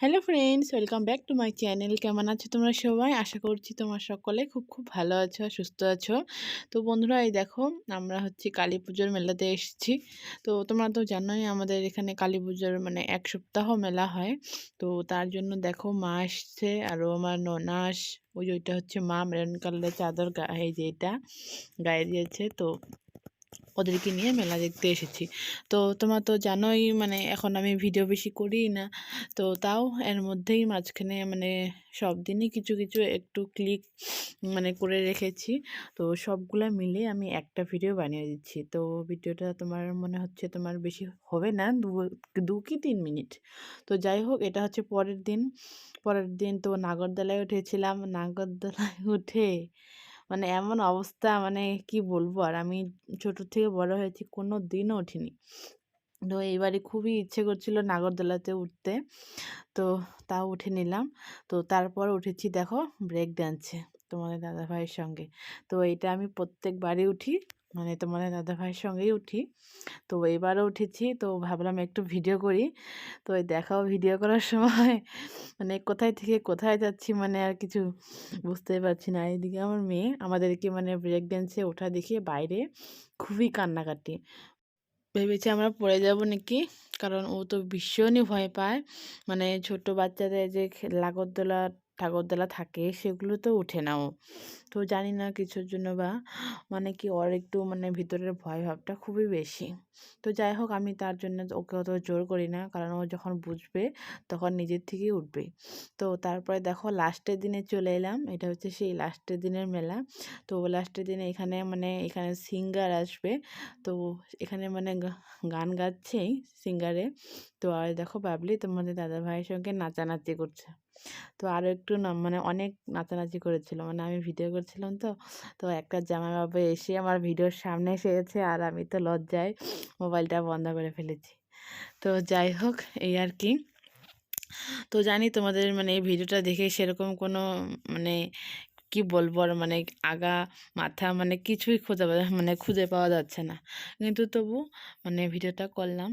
Hello friends welcome back to my channel কেমন আছো তোমরা সবাই? আশা করছি তোমার সকলে খুব খুব ভালো আছো, সুস্থ আছো। তো বন্ধুরা, এই দেখো, আমরা হচ্ছে কালী পুজোর মেলাতে এসেছি। তো তোমরা তো জানোই, আমাদের এখানে কালী পুজোর মানে এক সপ্তাহ মেলা হয়। তো তার জন্য দেখো, মা আসছে আরও আমার ননাস ওই ওইটা হচ্ছে মা, মেরন কালারের চাদর গায়ে যে এটা, গায়ে দিয়েছে। তো ওদেরকে নিয়ে মেলা দেখতে এসেছি। তো তোমরা তো জানোই মানে এখন আমি ভিডিও বেশি করি না। তো তাও এর মধ্যেই মাঝখানে মানে সব দিনই কিছু কিছু একটু ক্লিক মানে করে রেখেছি। তো সবগুলা মিলে আমি একটা ভিডিও বানিয়ে দিচ্ছি। তো ভিডিওটা তোমার মনে হচ্ছে তোমার বেশি হবে না? দু কি তিন মিনিট? তো যাই হোক, এটা হচ্ছে পরের দিন। পরের দিন তো নাগরদোলায় উঠেছিলাম। নাগরদোলায় উঠে মানে এমন অবস্থা মানে কি বলব? আর আমি ছোট থেকে বড় হয়েছি কোনো দিনও উঠিনি। তো এইবারে খুবই ইচ্ছে করছিল নাগরদোলাতে উঠতে। তো তাও উঠে নিলাম। তো তারপর উঠেছি দেখো ব্রেক ড্যান্সে তোমাদের দাদাভাইয়ের সঙ্গে। তো এটা আমি প্রত্যেকবারই উঠি। মানে তোমাদের দাদাভাইয়ের সঙ্গেই উঠি। তো এবারও উঠেছি, তো ভাবলাম একটু ভিডিও করি। তো ওই দেখাও ভিডিও করার সময় মানে কোথায় থেকে কোথায় যাচ্ছি মানে আর কিছু বুঝতেই পারছি না। এদিকে আমার মেয়ে আমাদেরকে মানে ব্রেক ড্যান্সে ওঠা দেখিয়ে বাইরে খুবই কান্নাকাটি। ভেবেছি আমরা পড়ে যাব নাকি? কারণ ও তো ভীষণই ভয় পায়। মানে ছোট বাচ্চাদের যে লাগরদোলা ঠাকুরদোলা থাকে, সেগুলো তো উঠে নাও। তো জানি না কিছুর জন্য বা মানে কি ওর একটু মানে ভিতরের ভয় ভাবটা খুবই বেশি। তো যাই হোক, আমি তার জন্য ওকে অত জোর করি না, কারণ ও যখন বুঝবে তখন নিজের থেকেই উঠবে। তো তারপরে দেখো, লাস্টের দিনে চলে এলাম, এটা হচ্ছে সেই লাস্টের দিনের মেলা। তো লাস্টের দিনে এখানে মানে এখানে সিঙ্গার আসবে। তো এখানে মানে গান গাচ্ছেই সিঙ্গারে। তো আর দেখো বাবলি তোমাদের দাদা ভাইয়ের সঙ্গে নাচানাচি করছে। তো আরও একটু না মানে অনেক নাচানাচি করেছিল। মানে আমি ভিডিও করছিলাম তো তো একটা জামা জামাইবাবু এসে আমার ভিডিওর সামনে এসেছে আর আমি তো লজ্জায় মোবাইলটা বন্ধ করে ফেলেছি। তো যাই হোক, এই আর কি। তো জানি তোমাদের মানে এই ভিডিওটা দেখে সেরকম কোনো মানে কি বলব আর মানে আগা মাথা মানে কিছুই খুঁজে মানে খুঁজে পাওয়া যাচ্ছে না। কিন্তু তবু মানে ভিডিওটা করলাম।